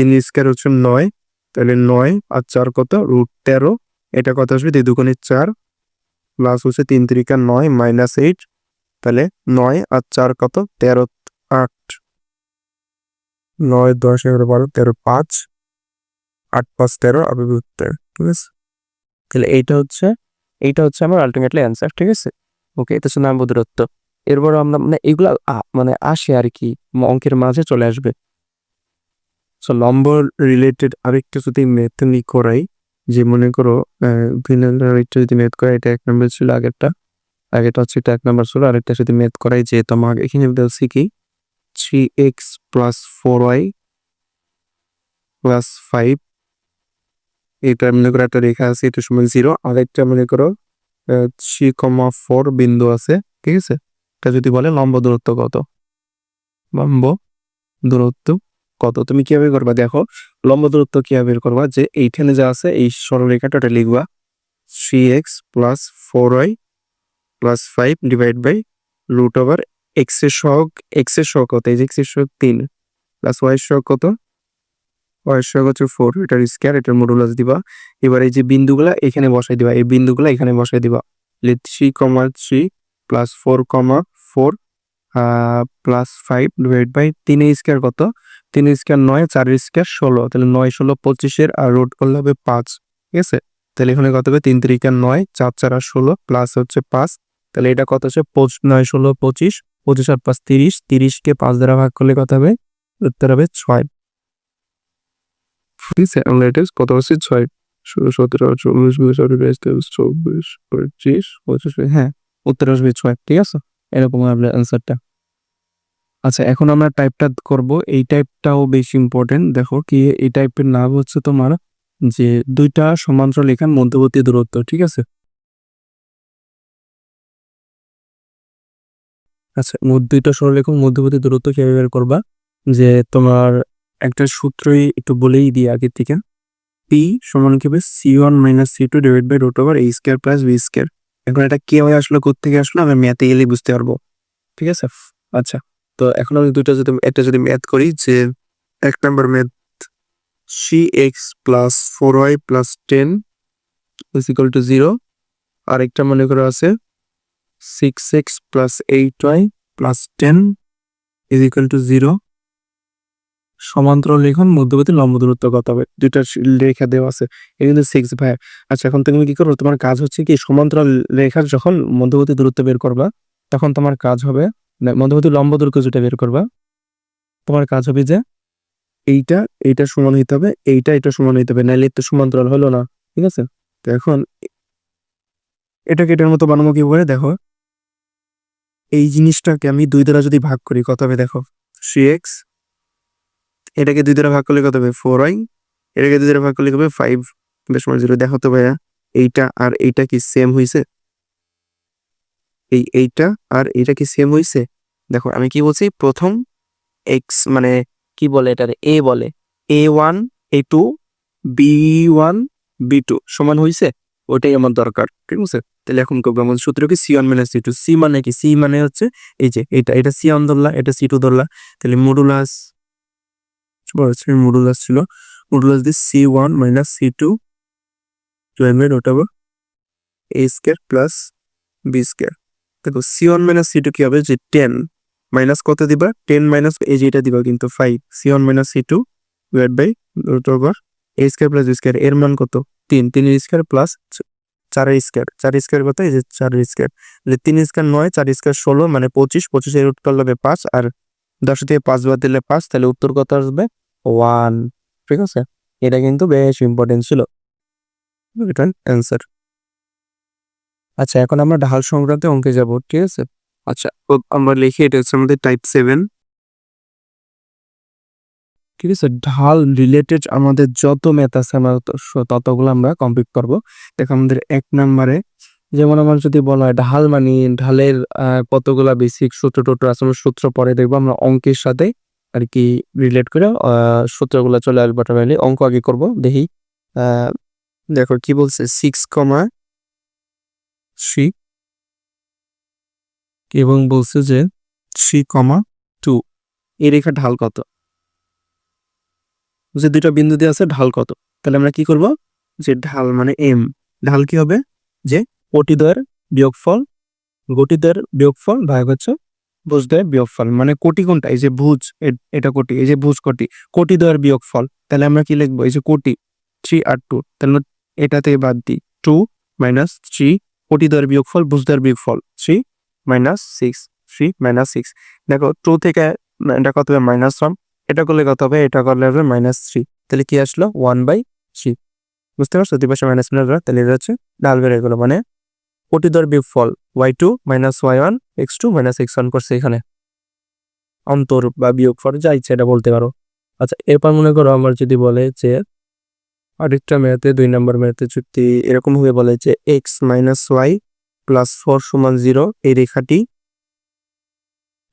তিন স্কোয়ার হচ্ছে নয়, তাহলে নয় আর চার কত? রুট তেরো। এটা কত আসবে? দুই দুগুণে চার প্লাস হচ্ছে তিন তিরিকা নয় মাইনাস এইট তাহলে নয় আর চার কত? তেরো আট। নয়, দশ, এগারো, বারো, তেরো, পাঁচ। আট পাঁচ তেরো আবার তেরো ঠিক আছে? তাহলে এইটা হচ্ছে এইটা হচ্ছে আমার আলটিমেটলি অ্যান্সার ঠিক আছে? ওকে এটা হচ্ছে নাম্বার দূরত্ব এরপর আমরা মানে এগুলো মানে আসে আর কি, অঙ্কের মাঝে চলে আসবে। সো নম্বর রিলেটেড আরেকটা যদি ম্যাথ আমি করাই। যে মনে করো ভিন্ন আরেকটা যদি ম্যাথ করাই, এটা এক নম্বর ছিল আগেরটা। আগেটা হচ্ছে এটা এক নম্বর ছিল আরেকটা যদি ম্যাথ করাই যে তোমার এখানে বলছি কি? Three x plus four y plus five এটা মনে করো একটা রেখা আছে, এটা সময় জিরো আরেকটা মনে করো থ্রি কমা ফোর বিন্দু আছে, ঠিক আছে? এটা যদি বলে লম্ব দূরত্ব কত? লম্ব দূরত্ব কত? তুমি কীভাবে করবা? দেখো, লম্ব দূরত্ব কীভাবে বের করবা? যে এইখানে যা আছে, এই সরলরেখাটা ওটা লিখবা। Three x plus four y plus five divide by root over এক্সের সহগ এক্সের সহগ কত? এই যে এক্সের সহগ তিন। প্লাস ওয়াই এর সহগ কত? ওয়াই এর সহগ হচ্ছে ফোর এটার স্কোয়ার এটার মডুলাস দিবা। এবার এই যে বিন্দুগুলা এখানে বসাই দিবা। এই বিন্দুগুলা এখানে বসাই দিবা। Three comma three plus four comma four plus five divide by তিন স্কোয়ার কত? তিন স্কোয়ার নয়, চার স্কোয়ার ষোলো। তাহলে নয়, ষোলো, পঁচিশের আর রোড করলে হবে পাঁচ। ঠিক আছে? তাহলে এখানে কত হবে? তিন তিরিকা নয়, চার চার আর ষোলো প্লাস হচ্ছে পাঁচ। তাহলে এটা কত হচ্ছে? নয়, ষোলো, পঁচিশ পঁচিশ আর পাঁচ, তিরিশ। তিরিশকে পাঁচ দ্বারা ভাগ করলে কত হবে? উত্তর হবে ছয়। ঠিক আছে? আমরা এটা কত হচ্ছে? ছয়। ষোলো, সতেরো, চব্বিশ বিশ চব্বিশ, পঁচিশ পঁচিশ হ্যাঁ উত্তর আসবে ছয়। ঠিক আছে? এরকম আপনার অ্যান্সারটা আচ্ছা এখন আমরা টাইপটা করব। এই টাইপটাও বেশি ইম্পর্টেন্ট দেখো কি, এই টাইপের নাম হচ্ছে তোমার যে দুইটা সমান্তরাল রেখার মধ্যবর্তী দূরত্ব, ঠিক আছে? আচ্ছা দুইটা সরলরেখার মধ্যবর্তী দূরত্ব কীভাবে বের করবা? যে তোমার একটা সূত্রই একটু বলেই দিই আগের থেকে। পি সমান কি হবে? C one minus C two divide by root over A square plus B square এখন এটা কে কীভাবে আসলো? কোথেকে আসলো? আমি ম্যাথে গেলেই বুঝতে পারব। ঠিক আছে? আচ্ছা তো এখন আমি দুটো যদি, একটা যদি ম্যাথ করি যে এক নম্বর math C x plus four y plus ten is equal to zero আরেকটা মনে করো আছে six x plus eight y plus ten is equal to zero সমান্তরাল লিখন মধ্যবর্তী লম্ব দূরত্ব কত হবে? দুইটা রেখা দেওয়া আছে কিন্তু সিক্স ভাই আচ্ছা এখন তুমি কি করো? তোমার কাজ হচ্ছে কি, সমান্তরাল রেখার যখন মধ্যবর্তী দূরত্ব বের করবা, তখন তোমার কাজ হবে মধ্যবর্তী লম্ব দৈর্ঘ্য যেটা বের করবা, তোমার কাজ হবে যে এইটা এইটা সমান হইতে হবে, এইটা, এটা সমান হইতে হবে, নাইলে তো সমান্তরাল হলো না, ঠিক আছে? তো এখন এটাকে এটার মতো বানাবো কি করে? দেখো, এই জিনিসটাকে আমি দুই দ্বারা যদি ভাগ করি, কত হবে দেখো? থ্রি এক্স এটাকে দুই দ্বারা ভাগ করলে কত হবে? ফোর ওয়াই এটাকে দুই দ্বারা ভাগ করলে হবে? ফাইভ বেশ জিরো দেখো তো ভাইয়া, এইটা আর এইটা কি সেম হইছে? এই এইটা আর এটা কি সেম হইছে? দেখো, আমি কি বলছি? প্রথম এক্স মানে কি বলে এটারে? এ বলে। A one A two B one B two সমান হইছে? ওটাই আমার দরকার, ঠিক আছে? তাহলে এখন করব আমাদের সূত্র কি? C one minus C two C মানে কি? সি মানে হচ্ছে এই যে এটা এটা সি ওয়ান ধরলা, এটা সি টু ধরলা। তাহলে মডুলাস মডুলাস ছিল। মডুলাস দিয়ে C one minus C two joint ওটা A square plus B square দেখো C one minus C two কি হবে? যে টেন মাইনাস কত দিবা? টেন মাইনাস এই যে এটা দিবা কিন্তু five C one minus C two divide by root over A square plus square এর মান কত? তিন তিনের স্কোয়ার প্লাস চারের স্কোয়ার চার স্কোয়ার কত? এই যে চারের স্কোয়ার তিন স্কোয়ার নয়, চার স্কোয়ার ষোলো মানে পঁচিশ পঁচিশের রুট করলে হবে পাঁচ, আর দশ থেকে পাঁচ বাদ দিলে পাঁচ, তাহলে উত্তর কত আসবে? ওয়ান ঠিক আছে? এটা কিন্তু বেশ ইম্পর্টেন্ট ছিল। এটা অ্যান্সার আচ্ছা এখন আমরা ঢাল সংক্রান্ত অঙ্কে যাব, ঠিক আছে? আচ্ছা আমরা লিখি, এটা হচ্ছে আমাদের টাইপ সেভেন ঠিক আছে, ঢাল রিলেটেড আমাদের যত ম্যাথ আছে আমরা তত- ততগুলো আমরা কমপ্লিট করব। দেখো, আমাদের এক নাম্বারে, যেমন আমার যদি বলা হয় ঢাল মানে ঢালের কতগুলা বেসিক সূত্র টুত্র আছে, আমরা সূত্র পরে দেখব, আমরা অঙ্কের সাথে আর কি রিলেট করে সূত্রগুলো চলে আসবে অঙ্ক আগে করব, দেখি দেখো কি বলছে সিক্স কমা থ্রি এবং বলছে যে থ্রি কমা টু এই রেখার ঢাল কত? যে দুইটা বিন্দু দিয়ে আছে, ঢাল কত? তাহলে আমরা কি করব? যে ঢাল মানে এম ঢাল কি হবে? যে কোটিদ্বয়ের বিয়োগফল গতিদ্বয়ের বিয়োগফল ভাগ হচ্ছে ভুজদ্বয়ের বিয়োগফল। মানে কোটি কোনটা? এই যে ভুজ এটা কোটি, এই যে ভুজ কোটি, কোটিদ্বয়ের বিয়োগফল। তাহলে আমরা কি লিখব? এই যে কোটি থ্রি আর টু তাহলে এটাতে বাদ দিই। টু মাইনাস থ্রি কোটিদ্বয়ের বিয়োগফল ভুজদ্বয়ের বিয়োগফল three minus six three minus six দেখো টু থেকে, এটা কত হবে? মাইনাস ওয়ান এটা করলে কত হবে? এটা করলে হবে মাইনাস থ্রি তাহলে কি আসলো? ওয়ান বাই থ্রি বুঝতে পারছ? দুই পাশে মাইনাস মাইনাস তাহলে এটা হচ্ছে ডাল বেড়ে গেলো। মানে কোটিদ্বয়ের বিয়োগফল y two minus y one x two minus x one করছে এখানে। অন্তর বা বিয়োগফল, যা ইচ্ছে এটা বলতে পারো। আচ্ছা এরপর মনে করো, আমার যদি বলে যে আরেকটা মেয়াতে দুই নম্বর মেয়াতে চুক্তি এরকম ভাবে বলে যে x minus y plus four সমান জিরো এই রেখাটি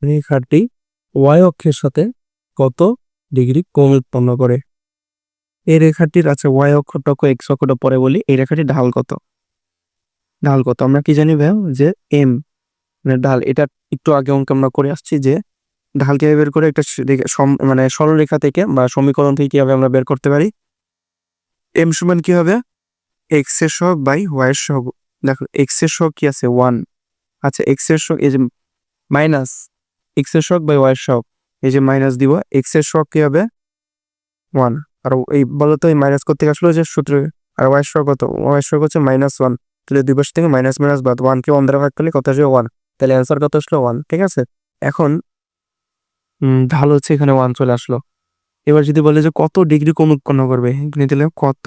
রেখাটি ওয়াই অক্ষের সাথে কত ডিগ্রি কোণ উৎপন্ন করে? এই রেখাটির আছে ওয়াই অক্ষরটাকে এক্স অক্ষরটা পরে বলি, এই রেখাটি ঢাল কত? ঢাল কত? আমরা কি জানি ভাই যে এম মানে ঢাল, এটা একটু আগে অঙ্ক আমরা করে আসছি যে ঢাল কীভাবে বের করে, একটা মানে সরলরেখা থেকে বা সমীকরণ থেকে কীভাবে আমরা বের করতে পারি? এম সমান কি হবে? এক্সের সহগ বাই ওয়াই এর সহগ। দেখো এক্সের সহগ কি আছে? ওয়ান আচ্ছা এক্সের সহগ, এই যে মাইনাস এক্সের সহগ বাই ওয়াই এর সহগ। এই যে মাইনাস দিব এক্সের সহগ কি হবে? ওয়ান আর এই বলতো এই মাইনাস করতে আসলো? যে সূত্র। আর ওয়াই এর সহগ কত? ওয়াই এর সহগ হচ্ছে মাইনাস ওয়ান তাহলে দুই পাশ থেকে মাইনাস মাইনাস বাদ। ওয়ানকে ওয়ান দ্বারা ভাগ করলে কত আসবে ওয়ান তাহলে অ্যান্সার কত আসলো? ওয়ান ঠিক আছে? এখন ঢাল হচ্ছে এখানে ওয়ান চলে আসলো। এবার যদি বলে যে কত ডিগ্রি কোণ উৎপন্ন করবে দিলে কত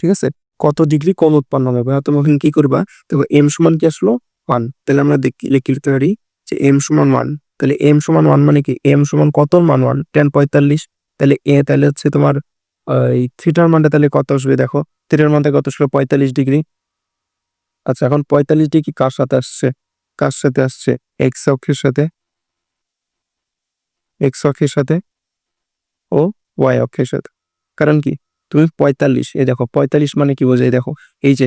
ঠিক আছে? কত ডিগ্রি কোণ উৎপন্ন হবে? তুমি ওখানে কি করবা? দেখো এম সমান কি আসলো? ওয়ান তাহলে আমরা লিখতে পারি যে এম সমান ওয়ান তাহলে এম সমান ওয়ান মানে কি? এম সমান কত মান ওয়ান টেন পঁয়তাল্লিশ। তাহলে এ তাহলে হচ্ছে তোমার এই থিটার মানটা তাহলে কত আসবে? দেখো থিটার মানটা কত আসলো? পঁয়তাল্লিশ ডিগ্রি। আচ্ছা এখন পঁয়তাল্লিশ ডিগ্রি কার সাথে আসছে? কার সাথে আসছে? এক্স অক্ষের সাথে। এক্স অক্ষের সাথে ও ওয়াই অক্ষের সাথে। কারণ কি? তুমি পঁয়তাল্লিশ, এই দেখো, পঁয়তাল্লিশ মানে কি বোঝায়? দেখো, এই যে,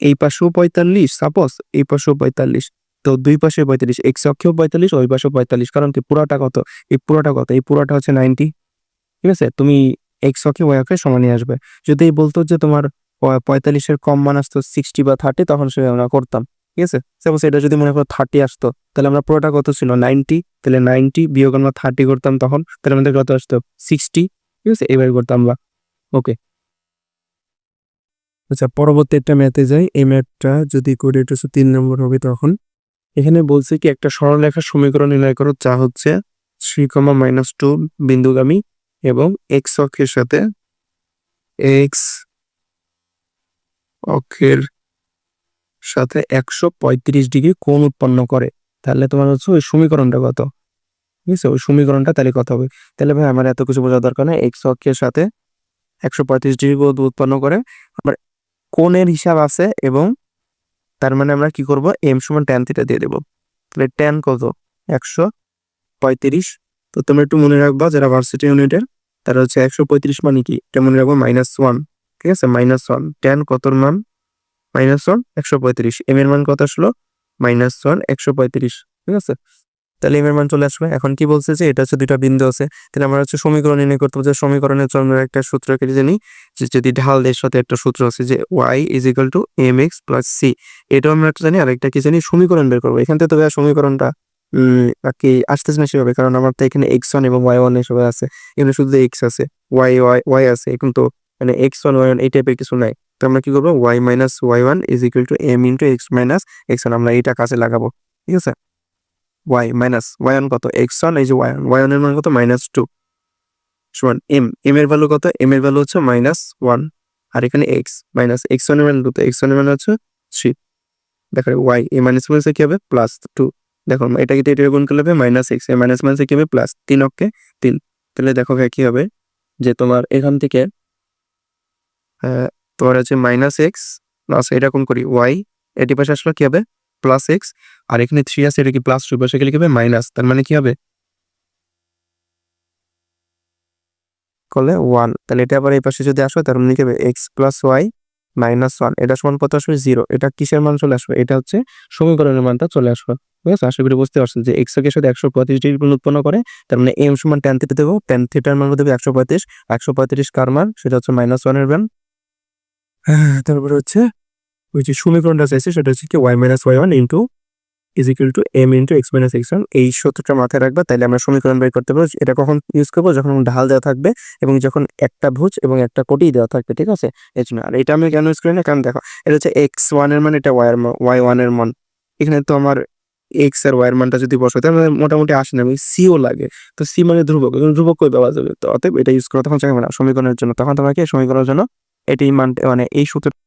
এই পাশেও পঁয়তাল্লিশ সাপোজ এই পাশেও পঁয়তাল্লিশ, তো দুই পাশে পঁয়তাল্লিশ এক্স অক্ষেও পঁয়তাল্লিশ, ওই পাশেও পঁয়তাল্লিশ, কারণ কি পুরাটা কত? এই পুরাটা কত? এই পুরাটা হচ্ছে নাইনটি, ঠিক আছে? তুমি এক্স অক্ষে ওয়াই অক্ষে সমানই আসবে। যদি বলতো যে তোমার পঁয়তাল্লিশের কম মান আসতো সিক্সটি বা থার্টি তখন সে আমরা করতাম। ঠিক আছে? সাপোজ এটা যদি মনে করো থার্টি আসতো, তাহলে আমরা পুরোটা কত ছিল? নাইনটি তাহলে নাইনটি বিয়োগ আমরা থার্টি করতাম তখন, তাহলে আমাদের কত আসতো? সিক্সটি ঠিক আছে? এইভাবে করতাম আমরা। ওকে আচ্ছা পরবর্তী একটা ম্যাথে যাই। এই ম্যাথটা যদি করি এটা তিন নম্বর হবে তখন। এখানে বলছে কি, একটা সরলরেখার সমীকরণ নির্ণয় করো, যা হচ্ছে থ্রি কমা মাইনাস টু বিন্দুগামী এবং এক্স অক্ষের সাথে এক্স অক্ষের সাথে একশো পঁয়ত্রিশ ডিগ্রি কোণ উৎপন্ন করে। তাহলে তোমার হচ্ছে ওই সমীকরণটা কত? ঠিক আছে, ওই সমীকরণটা তাহলে কত হবে? তাহলে ভাই আমার এত কিছু বোঝার দরকার নেই। এক্স অক্ষের সাথে একশো পঁয়ত্রিশ ডিগ্রি উৎপন্ন করে আমার কোণের হিসাব আছে এবং তার মানে আমরা কি করব? এম সমান ট্যান থিটা দিয়ে দেবো। তাহলে ট্যান কত? একশো পঁয়ত্রিশ। তো তোমরা একটু মনে রাখবা, যারা ভার্সিটি ইউনিটের তারা হচ্ছে একশো পঁয়ত্রিশ মানে কি? এটা মনে রাখব মাইনাস ওয়ান ঠিক আছে মাইনাস ওয়ান ট্যান কতর মান? মাইনাস ওয়ান, একশো পঁয়ত্রিশ। এম এর মান কত আসলো? মাইনাস ওয়ান, একশো পঁয়ত্রিশ। ঠিক আছে? তাহলে এম এর মান চলে আসবে। এখন কি বলছে যে এটা হচ্ছে দুইটা বিন্দু আছে। তাহলে আমরা হচ্ছে সমীকরণ নির্ণয় করতে যে সমীকরণের জন্য একটা সূত্র কেটে জানি, যে যদি ঢাল এর সাথে একটা সূত্র আছে যে y is equal to m x plus C এটাও আমরা একটা জানি, আরেকটা কি জানি, সমীকরণ বের করব। এখান থেকে তো ভাইয়া সমীকরণটা আর কি আসতেছে না সেভাবে, কারণ আমার তো এখানে এক্স ওয়ান এবং ওয়াই ওয়ান এসবে আছে। এখানে শুধু এক্স আছে ওয়াই ওয়াই ওয়াই আছে, এখন তো মানে এক্স ওয়ান ওয়াই ওয়ান এই টাইপের কিছু নাই। তো আমরা কি করব? Y minus y one is equal to m into x minus x one আমরা এইটা কাছে লাগাবো, ঠিক আছে? ওয়াই মাইনাস ওয়াই ওয়ান কত? এক্স ওয়ান এই যে ওয়াই ওয়ান ওয়াই ওয়ানের মান কত? মাইনাস টু সমান এম এম এর ভ্যালু কত? এম এর ভ্যালু হচ্ছে মাইনাস ওয়ান আর এখানে এক্স মাইনাস এক্স ওয়ানের ভ্যালু কত এক্স ওয়ানের ভ্যালু হচ্ছে থ্রি দেখো ওয়াই এ মাইনাস মাইনাসে কি হবে? প্লাস টু দেখো, এটাকে তো এটা গুণ করলে হবে মাইনাস এক্স এ মাইনাস মাইনাসে কি হবে? প্লাস তিন অক্ষে তিন, তাহলে দেখো ভাই কি হবে? যে তোমার এখান থেকে তোমার আছে মাইনাস এক্স প্লাস এটা কোন করি? ওয়াই এটি পাশে আসলে কি হবে? প্লাস এক্স আর এখানে থ্রি আছে, এটা কি প্লাস টু পাশে গেলে কি হবে? মাইনাস তার মানে কি হবে? করলে ওয়ান তাহলে এটা আবার এই পাশে যদি আসো, তার মানে কি হবে? X plus y minus one এটা সমান কত আসবে? জিরো এটা কিসের মান চলে আসবে? এটা হচ্ছে সমীকরণের মানটা চলে আসবে। ঠিক আছে? আশা করি বুঝতে পারছেন যে এক্সের সাথে একশো পঁয়ত্রিশ ডিগ্রি উৎপন্ন করে, তার মানে এম সমান ট্যান থিটা দেবো। ট্যান থিটার মান দেবে একশো পঁয়ত্রিশ। একশো পঁয়ত্রিশ কার মান? সেটা হচ্ছে মাইনাস ওয়ানের মান। তারপরে হচ্ছে ওই যে সমীকরণটা চাইছে সেটা হচ্ছে কি y minus y one into is equal to m into x minus x one এই সূত্রটা মাথায় রাখবা তাহলে আমরা সমীকরণ বের করতে পারব। এটা কখন ইউজ করব? যখন ঢাল দেওয়া থাকবে এবং যখন একটা ভুজ এবং একটা কোটি দেওয়া থাকবে, ঠিক আছে? এই জন্য। আর এটা আমি কেন ইউজ করি না? কারণ দেখো, এটা হচ্ছে এক্স ওয়ানের মান, এটা ওয়াই ওয়াই ওয়ানের মান। এখানে তো আমার এক্স আর ওয়াই মানটা যদি বসে তাহলে মোটামুটি আসে না সিও লাগে। তো সি মানে ধ্রুবক ধ্রুবক কই পাওয়া যাবে? তো অতএব এটা ইউজ করা, তখন চাইবে না। সমীকরণের জন্য, তখন তোমাকে সমীকরণের জন্য এটি মানতে মানে এই সূত্র